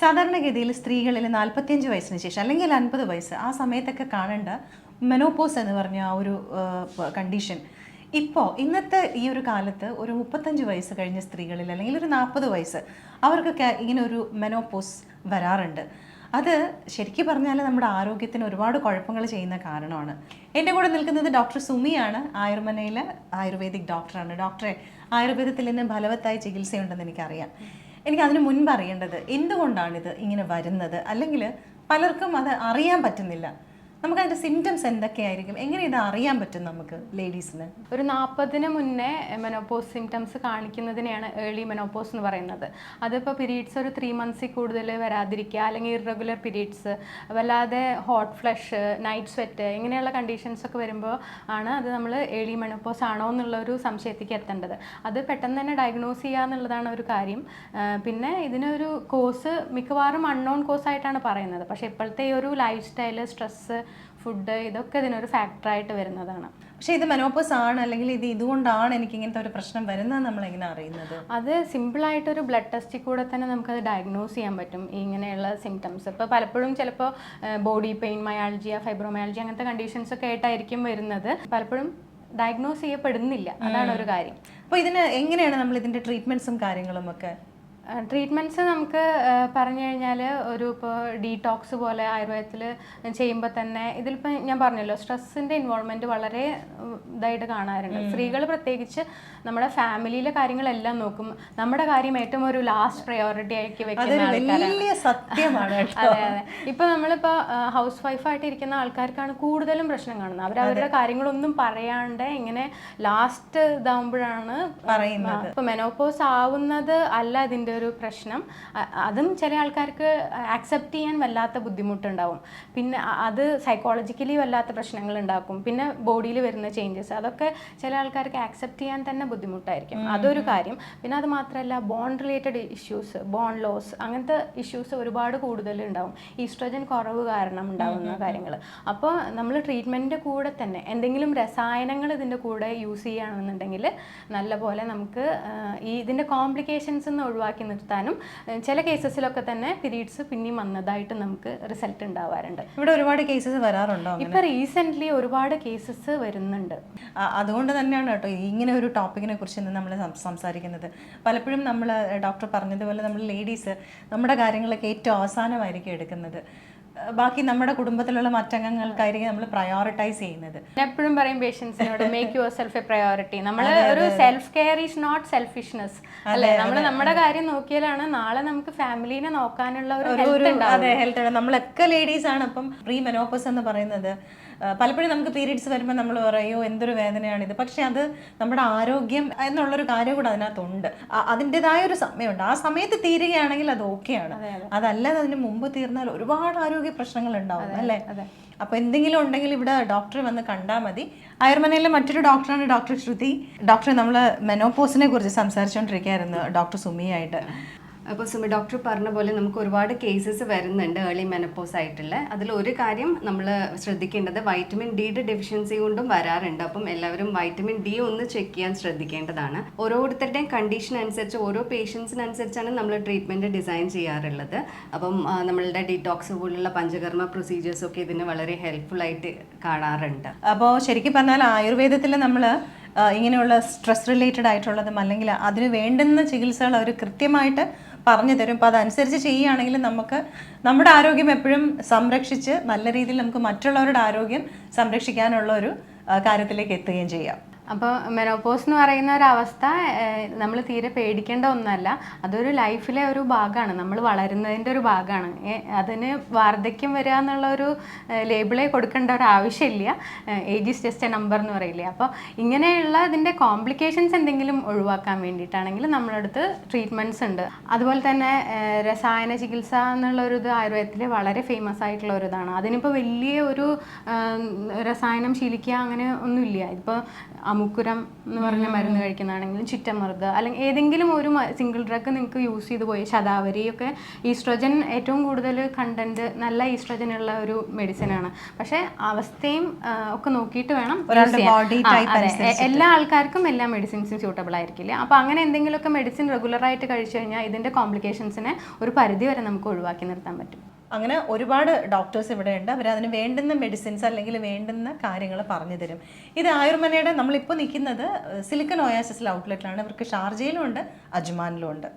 സാധാരണഗതിയിൽ സ്ത്രീകളിൽ നാൽപ്പത്തിയഞ്ച് വയസ്സിന് ശേഷം അല്ലെങ്കിൽ അൻപത് വയസ്സ് ആ സമയത്തൊക്കെ കാണേണ്ട മെനോപോസ് എന്ന് പറഞ്ഞ ആ ഒരു കണ്ടീഷൻ ഇപ്പോൾ ഇന്നത്തെ ഈ ഒരു കാലത്ത് ഒരു മുപ്പത്തഞ്ച് വയസ്സ് കഴിഞ്ഞ സ്ത്രീകളിൽ അല്ലെങ്കിൽ ഒരു നാൽപ്പത് വയസ്സ് അവർക്കൊക്കെ ഇങ്ങനെ ഒരു മെനോപോസ് വരാറുണ്ട്. അത് ശരിക്കും പറഞ്ഞാൽ നമ്മുടെ ആരോഗ്യത്തിന് ഒരുപാട് കുഴപ്പങ്ങൾ ചെയ്യുന്ന കാരണമാണ്. എന്റെ കൂടെ നിൽക്കുന്നത് ഡോക്ടർ സുമിയാണ്. ആയുർമനയിലെ ആയുർവേദിക് ഡോക്ടറാണ് ഡോക്ടറെ ആയുർവേദത്തിൽ നിന്ന് ഫലവത്തായ ചികിത്സയുണ്ടെന്ന് എനിക്കറിയാം. എനിക്ക് അതിന് മുൻപ് അറിയേണ്ടത് എന്തുകൊണ്ടാണിത് ഇങ്ങനെ വരുന്നത്? അല്ലെങ്കിൽ പലർക്കും അത് അറിയാൻ പറ്റുന്നില്ല. നമുക്ക് അതിന്റെ സിംറ്റംസ് എന്തൊക്കെയായിരിക്കും? എങ്ങനെ ഇത് അറിയാൻ പറ്റും നമുക്ക് ലേഡീസിന് ഒരു നാൽപ്പതിന് മുന്നേ മെനോപോസ് സിംറ്റംസ് കാണിക്കുന്നതിനെയാണ് ഏർലി മെനോപോസ് എന്ന് പറയുന്നത്. അതിപ്പോൾ പീരീഡ്സ് ഒരു ത്രീ മന്ത്സിൽ കൂടുതൽ വരാതിരിക്കുക അല്ലെങ്കിൽ ഇറഗുലർ പീരീഡ്സ് വല്ലാതെ ഹോട്ട് ഫ്ലഷ് നൈറ്റ് സ്വെറ്റ് ഇങ്ങനെയുള്ള കണ്ടീഷൻസ് ഒക്കെ വരുമ്പോൾ ആണ് അത് നമ്മൾ ഏർലി മെനോപോസ് ആണോ എന്നുള്ള ഒരു സംശയത്തേക്ക് എത്തേണ്ടത്. അത് പെട്ടെന്ന് തന്നെ ഡയഗ്നോസ് ചെയ്യുക എന്നുള്ളതാണ് ഒരു കാര്യം. പിന്നെ ഇതിനൊരു കോസ് മിക്കവാറും അൺനോൺ കോസ് ആയിട്ടാണ് പറയുന്നത്. പക്ഷേ ഇപ്പോഴത്തെ ഈ ഒരു ലൈഫ് സ്റ്റൈൽ സ്ട്രെസ്സ് ഫുഡ് ഇതൊക്കെ ഇതിനൊരു ഫാക്ടറായിട്ട് വരുന്നതാണ്. പക്ഷേ ഇത് മെനോപോസ് ആണ് അല്ലെങ്കിൽ ഇത് ഇതുകൊണ്ടാണ് എനിക്ക് ഇങ്ങനത്തെ ഒരു പ്രശ്നം വരുന്നത് നമ്മൾ എങ്ങനെ അറിയുന്നത്? അത് സിമ്പിളായിട്ടൊരു ബ്ലഡ് ടെസ്റ്റിൽ കൂടെ തന്നെ നമുക്കത് ഡയഗ്നോസ് ചെയ്യാൻ പറ്റും. ഇങ്ങനെയുള്ള സിംറ്റംസ് ഇപ്പോൾ പലപ്പോഴും ചിലപ്പോൾ ബോഡി പെയിൻ മയാൾജിയ ഫൈബ്രോമയാൾജിയ അങ്ങനത്തെ കണ്ടീഷൻസ് ഒക്കെ ആയിട്ടായിരിക്കും വരുന്നത്. പലപ്പോഴും ഡയഗ്നോസ് ചെയ്യപ്പെടുന്നില്ല. അതാണ് ഒരു കാര്യം. അപ്പോൾ ഇതിന് എങ്ങനെയാണ് നമ്മൾ ഇതിന്റെ ട്രീറ്റ്മെന്റ്സും കാര്യങ്ങളും ഒക്കെ ട്രീറ്റ്മെന്റ്സ് നമുക്ക് പറഞ്ഞു കഴിഞ്ഞാൽ ഒരു ഇപ്പോൾ ഡീടോക്സ് പോലെ ആയുർവേദത്തിൽ ചെയ്യുമ്പോൾ തന്നെ ഇതിലിപ്പോൾ ഞാൻ പറഞ്ഞല്ലോ സ്ട്രെസ്സിന്റെ ഇൻവോൾവ്മെന്റ് വളരെ ഇതായിട്ട് കാണാറുണ്ട്. സ്ത്രീകൾ പ്രത്യേകിച്ച് നമ്മുടെ ഫാമിലിയിലെ കാര്യങ്ങളെല്ലാം നോക്കും. നമ്മുടെ കാര്യം ഏറ്റവും ഒരു ലാസ്റ്റ് പ്രയോറിറ്റി ആക്കി വെക്കുന്ന ആൾക്കാരാണ്. സത്യമാണ് അതെ അതെ. ഇപ്പോൾ നമ്മളിപ്പോ ഹൗസ് വൈഫായിട്ട് ഇരിക്കുന്ന ആൾക്കാർക്കാണ് കൂടുതലും പ്രശ്നം കാണുന്നത്. അവർ അവരുടെ കാര്യങ്ങളൊന്നും പറയാണ്ട് ഇങ്ങനെ ലാസ്റ്റ് ഇതാവുമ്പോഴാണ് പറയുന്നത്. ഇപ്പൊ മെനോപോസ് ആവുന്നത് അല്ല ഇതിന്റെ ഒരു പ്രശ്നം. അതും ചില ആൾക്കാർക്ക് ആക്സെപ്റ്റ് ചെയ്യാൻ വല്ലാത്ത ബുദ്ധിമുട്ടുണ്ടാവും. പിന്നെ അത് സൈക്കോളജിക്കലി വല്ലാത്ത പ്രശ്നങ്ങൾ ഉണ്ടാക്കും. പിന്നെ ബോഡിയിൽ വരുന്ന ചേഞ്ചസ് അതൊക്കെ ചില ആൾക്കാർക്ക് ആക്സെപ്റ്റ് ചെയ്യാൻ തന്നെ ബുദ്ധിമുട്ടായിരിക്കും. അതൊരു കാര്യം. പിന്നെ അത് മാത്രമല്ല bone related issues bone loss അങ്ങനത്തെ ഇഷ്യൂസ് ഒരുപാട് കൂടുതൽ ഉണ്ടാവും. ഈസ്ട്രജൻ കുറവ് കാരണം ഉണ്ടാകുന്ന കാര്യങ്ങൾ. അപ്പോൾ നമ്മൾ ട്രീറ്റ്മെന്റിന്റെ കൂടെ തന്നെ എന്തെങ്കിലും രസായനങ്ങൾ ഇതിന്റെ കൂടെ യൂസ് ചെയ്യുകയാണെന്നുണ്ടെങ്കിൽ നല്ലപോലെ നമുക്ക് ഈ ഇതിന്റെ കോംപ്ലിക്കേഷൻസ് ഒന്ന് ഒഴിവാക്കി നിർത്താനും ചില കേസസിലൊക്കെ തന്നെ പിരീഡ്സ് പിന്നെയും വന്നതായിട്ട് നമുക്ക് റിസൾട്ട് ഉണ്ടാവാറുണ്ട്. ഇവിടെ ഒരുപാട് കേസസ് വരാറുണ്ടോ? ഇപ്പൊ റീസെന്റ് ഒരുപാട് കേസസ് വരുന്നുണ്ട്. അതുകൊണ്ട് തന്നെയാണ് കേട്ടോ ഇങ്ങനെ ഒരു ടോപ്പിക്കിനെ കുറിച്ച് ഇന്ന് നമ്മൾ സംസാരിക്കുന്നത്. പലപ്പോഴും നമ്മൾ ഡോക്ടർ പറഞ്ഞതുപോലെ നമ്മൾ ലേഡീസ് നമ്മുടെ കാര്യങ്ങളൊക്കെ ഏറ്റവും അവസാനമായിരിക്കും എടുക്കുന്നത്. ബാക്കി നമ്മുടെ കുടുംബത്തിലുള്ള മറ്റംഗങ്ങൾക്കായിരിക്കും നമ്മൾ പ്രയോറിറ്റൈസ് ചെയ്യുന്നത്. എപ്പോഴും പറയും പേഷ്യൻസിനോട് make yourself a priority നമ്മൾ ഒരു self care is not selfishness അല്ലെ? നമ്മൾ നമ്മുടെ കാര്യം നോക്കിയാലാണ് നാളെ നമുക്ക് ഫാമിലിനെ നോക്കാനുള്ള ഒരു ഹെൽത്ത് നമ്മളൊക്കെ ലേഡീസ് ആണ്. അപ്പം പ്രീ മെനോപ്പസ് എന്ന് പറയുന്നത് പലപ്പോഴും നമുക്ക് പീരീഡ്സ് വരുമ്പോൾ നമ്മൾ പറയോ എന്തൊരു വേദനയാണിത് പക്ഷേ അത് നമ്മുടെ ആരോഗ്യം എന്നുള്ളൊരു കാര്യം കൂടെ അതിനകത്തുണ്ട്. അതിന്റെതായ ഒരു സമയമുണ്ട്. ആ സമയത്ത് തീരുകയാണെങ്കിൽ അത് ഓക്കെയാണ്. അതല്ലാതെ അതിന് മുമ്പ് തീർന്നാൽ ഒരുപാട് ആരോഗ്യ പ്രശ്നങ്ങൾ ഉണ്ടാവും അല്ലേ? അപ്പൊ എന്തെങ്കിലും ഉണ്ടെങ്കിൽ ഇവിടെ ഡോക്ടറെ വന്ന് കണ്ടാൽ മതി. അയർമനയിലെ മറ്റൊരു ഡോക്ടറാണ് ഡോക്ടർ ശ്രുതി. ഡോക്ടർ നമ്മൾ മെനോപോസിനെ കുറിച്ച് സംസാരിച്ചുകൊണ്ടിരിക്കുകയായിരുന്നു ഡോക്ടർ സുമിയായിട്ട്. അപ്പോൾ സുമി ഡോക്ടർ പറഞ്ഞ പോലെ നമുക്ക് ഒരുപാട് കേസസ് വരുന്നുണ്ട് ഏർലി മെനപ്പോസ് ആയിട്ടുള്ള. അതിൽ ഒരു കാര്യം നമ്മൾ ശ്രദ്ധിക്കേണ്ടത് വൈറ്റമിൻ ഡിയുടെ ഡെഫിഷ്യൻസി കൊണ്ടും വരാറുണ്ട്. അപ്പം എല്ലാവരും വൈറ്റമിൻ ഡി ഒന്ന് ചെക്ക് ചെയ്യാൻ ശ്രദ്ധിക്കേണ്ടതാണ്. ഓരോരുത്തരുടെയും കണ്ടീഷൻ അനുസരിച്ച് ഓരോ പേഷ്യൻസിനനുസരിച്ചാണ് നമ്മൾ ട്രീറ്റ്മെന്റ് ഡിസൈൻ ചെയ്യാറുള്ളത്. അപ്പം നമ്മളുടെ ഡിറ്റോക്സ് പോലുള്ള പഞ്ചകർമ്മ പ്രൊസീജിയേഴ്സ് ഒക്കെ ഇതിന് വളരെ ഹെൽപ്ഫുൾ ആയിട്ട് കാണാറുണ്ട്. അപ്പോൾ ശരിക്കും പറഞ്ഞാൽ ആയുർവേദത്തിൽ നമ്മൾ ഇങ്ങനെയുള്ള സ്ട്രെസ് റിലേറ്റഡ് ആയിട്ടുള്ളതും അല്ലെങ്കിൽ അതിന് വേണ്ടുന്ന ചികിത്സകൾ അവർ കൃത്യമായിട്ട് പറഞ്ഞു തരും. അപ്പോൾ അതനുസരിച്ച് ചെയ്യുകയാണെങ്കിൽ നമുക്ക് നമ്മുടെ ആരോഗ്യം എപ്പോഴും സംരക്ഷിച്ച് നല്ല രീതിയിൽ നമുക്ക് മറ്റുള്ളവരുടെ ആരോഗ്യം സംരക്ഷിക്കാനുള്ള ഒരു കാര്യത്തിലേക്ക് എത്തുകയും ചെയ്യാം. അപ്പോൾ മെനോപോസ് എന്ന് പറയുന്ന ഒരു അവസ്ഥ നമ്മൾ തീരെ പേടിക്കേണ്ട ഒന്നല്ല. അതൊരു ലൈഫിലെ ഒരു ഭാഗമാണ്. നമ്മൾ വളരുന്നതിന്റെ ഒരു ഭാഗമാണ്. അതിന് വാർദ്ധക്യം വരിക എന്നുള്ള ഒരു ലേബിളേ കൊടുക്കേണ്ട ഒരു ആവശ്യമില്ല. Age is just a number എന്ന് പറയില്ലേ? അപ്പോൾ ഇങ്ങനെയുള്ള ഇതിന്റെ കോംപ്ലിക്കേഷൻസ് എന്തെങ്കിലും ഒഴിവാക്കാൻ വേണ്ടിയിട്ടാണെങ്കിൽ നമ്മളടുത്ത് ട്രീറ്റ്മെന്റ്സ് ഉണ്ട്. അതുപോലെ തന്നെ രസായന ചികിത്സ എന്നുള്ള ഒരു ഇത് ആയുർവേദത്തിൽ വളരെ ഫേമസ് ആയിട്ടുള്ള ഒരു ഇതാണ്. അതിനിപ്പോൾ വലിയ ഒരു രസായനം ശീലിക്കുക അങ്ങനെ ഒന്നുമില്ല. ഇപ്പോൾ മുക്കുരം എന്ന് പറഞ്ഞ മരുന്ന് കഴിക്കുന്നതാണെങ്കിലും ചിറ്റമർദ്ദ അല്ലെങ്കിൽ ഏതെങ്കിലും ഒരു സിംഗിൾ ഡ്രഗ് നിങ്ങൾക്ക് യൂസ് ചെയ്ത് പോയി. ശതാവരി ഒക്കെ ഈസ്ട്രോജൻ ഏറ്റവും കൂടുതൽ കണ്ടന്റ് നല്ല ഈസ്ട്രോജൻ ഉള്ള ഒരു മെഡിസിൻ ആണ്. പക്ഷെ അവസ്ഥയും ഒക്കെ നോക്കിയിട്ട് വേണം. എല്ലാ ആൾക്കാർക്കും എല്ലാ മെഡിസിൻസും സ്യൂട്ടബിൾ ആയിരിക്കില്ല. അപ്പോൾ അങ്ങനെ എന്തെങ്കിലുമൊക്കെ മെഡിസിൻ റെഗുലറായിട്ട് കഴിച്ചു കഴിഞ്ഞാൽ ഇതിന്റെ കോംപ്ലിക്കേഷൻസിനെ ഒരു പരിധി വരെ നമുക്ക് ഒഴിവാക്കി നിർത്താൻ പറ്റും. അങ്ങനെ ഒരുപാട് ഡോക്ടേഴ്സ് ഇവിടെ ഉണ്ട് അവർ അതിന് വേണ്ടുന്ന മെഡിസിൻസ് അല്ലെങ്കിൽ വേണ്ടുന്ന കാര്യങ്ങൾ പറഞ്ഞു തരും. ഇത് ആയുർമനയുടെ നമ്മളിപ്പോൾ നിൽക്കുന്നത് സിലിക്കൻ ഒയാസിസിൽ ഔട്ട്ലെറ്റിലാണ് ഇവർക്ക് ഷാർജയിലും ഉണ്ട് അജ്മാനിലും ഉണ്ട്.